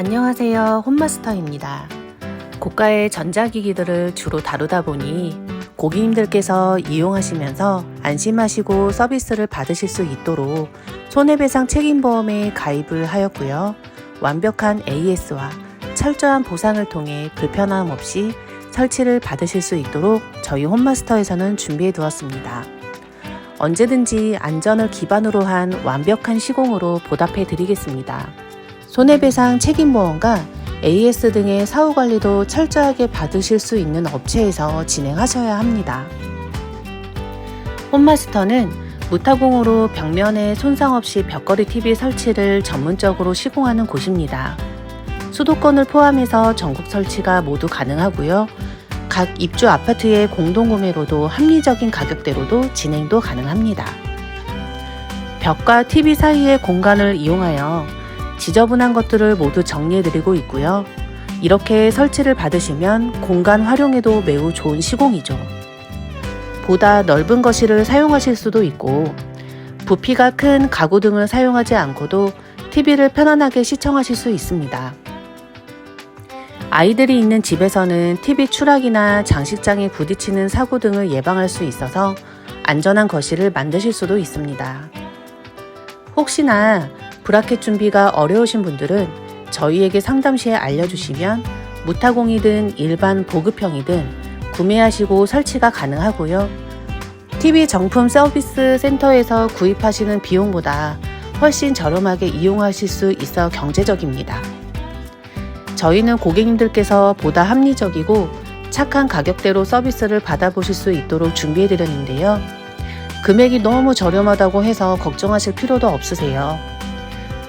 안녕하세요. 홈마스터입니다. 고가의 전자기기들을 주로 다루다 보니 고객님들께서 이용하시면서 안심하시고 서비스를 받으실 수 있도록 손해배상 책임보험에 가입을 하였고요. 완벽한 AS와 철저한 보상을 통해 불편함 없이 설치를 받으실 수 있도록 저희 홈마스터에서는 준비해 두었습니다. 언제든지 안전을 기반으로 한 완벽한 시공으로 보답해 드리겠습니다. 손해배상 책임보험과 AS 등의 사후 관리도 철저하게 받으실 수 있는 업체에서 진행하셔야 합니다. 홈마스터는 무타공으로 벽면에 손상 없이 벽걸이 TV 설치를 전문적으로 시공하는 곳입니다. 수도권을 포함해서 전국 설치가 모두 가능하고요. 각 입주 아파트의 공동구매로도 합리적인 가격대로도 진행도 가능합니다. 벽과 TV 사이의 공간을 이용하여 지저분한 것들을 모두 정리해드리고 있고요. 이렇게 설치를 받으시면 공간 활용에도 매우 좋은 시공이죠. 보다 넓은 거실을 사용하실 수도 있고, 부피가 큰 가구 등을 사용하지 않고도 TV를 편안하게 시청하실 수 있습니다. 아이들이 있는 집에서는 TV 추락이나 장식장에 부딪히는 사고 등을 예방할 수 있어서 안전한 거실을 만드실 수도 있습니다. 혹시나 브라켓 준비가 어려우신 분들은 저희에게 상담 시에 알려주시면 무타공이든 일반 보급형이든 구매하시고 설치가 가능하고요. TV 정품 서비스 센터에서 구입하시는 비용보다 훨씬 저렴하게 이용하실 수 있어 경제적입니다. 저희는 고객님들께서 보다 합리적이고 착한 가격대로 서비스를 받아보실 수 있도록 준비해 드렸는데요. 금액이 너무 저렴하다고 해서 걱정하실 필요도 없으세요.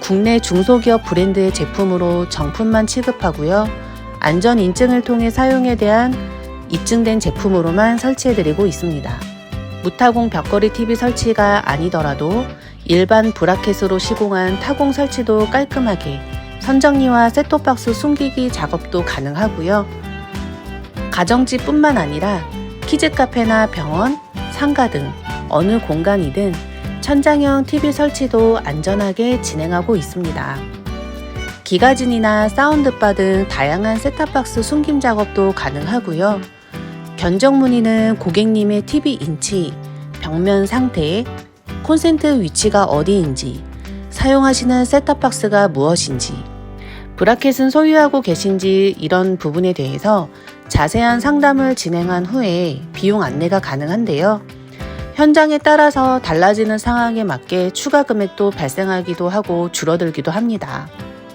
국내 중소기업 브랜드의 제품으로 정품만 취급하고요. 안전 인증을 통해 사용에 대한 입증된 제품으로만 설치해드리고 있습니다. 무타공 벽걸이 TV 설치가 아니더라도 일반 브라켓으로 시공한 타공 설치도 깔끔하게 선정리와 셋톱박스 숨기기 작업도 가능하고요. 가정집뿐만 아니라 키즈 카페나 병원, 상가 등 어느 공간이든 천장형 TV 설치도 안전하게 진행하고 있습니다. 기가진이나 사운드바 등 다양한 셋탑박스 숨김 작업도 가능하고요. 견적 문의는 고객님의 TV 인치, 벽면 상태, 콘센트 위치가 어디인지, 사용하시는 셋탑박스가 무엇인지, 브라켓은 소유하고 계신지 이런 부분에 대해서 자세한 상담을 진행한 후에 비용 안내가 가능한데요. 현장에 따라서 달라지는 상황에 맞게 추가 금액도 발생하기도 하고 줄어들기도 합니다.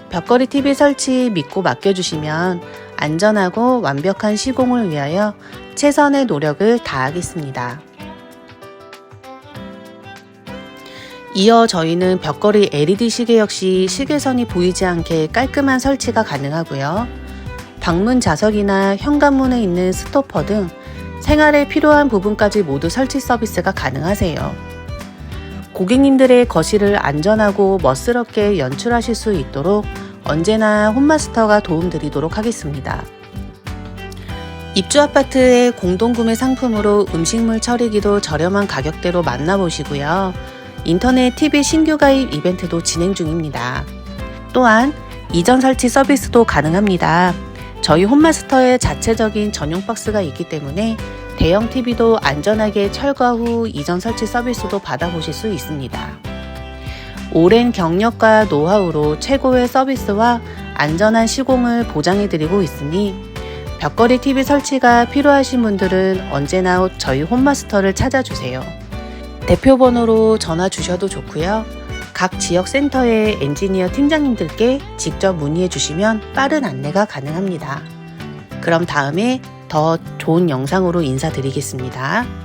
벽걸이 TV 설치 믿고 맡겨주시면 안전하고 완벽한 시공을 위하여 최선의 노력을 다하겠습니다. 이어 저희는 벽걸이 LED 시계 역시 시계선이 보이지 않게 깔끔한 설치가 가능하고요. 방문 자석이나 현관문에 있는 스토퍼 등 생활에 필요한 부분까지 모두 설치 서비스가 가능하세요. 고객님들의 거실을 안전하고 멋스럽게 연출하실 수 있도록 언제나 홈마스터가 도움드리도록 하겠습니다. 입주 아파트의 공동구매 상품으로 음식물 처리기도 저렴한 가격대로 만나보시고요. 인터넷 TV 신규 가입 이벤트도 진행 중입니다. 또한 이전 설치 서비스도 가능합니다. 저희 홈마스터에 자체적인 전용 박스가 있기 때문에 대형 TV도 안전하게 철거 후 이전 설치 서비스도 받아보실 수 있습니다. 오랜 경력과 노하우로 최고의 서비스와 안전한 시공을 보장해드리고 있으니 벽걸이 TV 설치가 필요하신 분들은 언제나 저희 홈마스터를 찾아주세요. 대표 번호로 전화 주셔도 좋고요. 각 지역 센터의 엔지니어 팀장님들께 직접 문의해 주시면 빠른 안내가 가능합니다. 그럼 다음에 더 좋은 영상으로 인사드리겠습니다.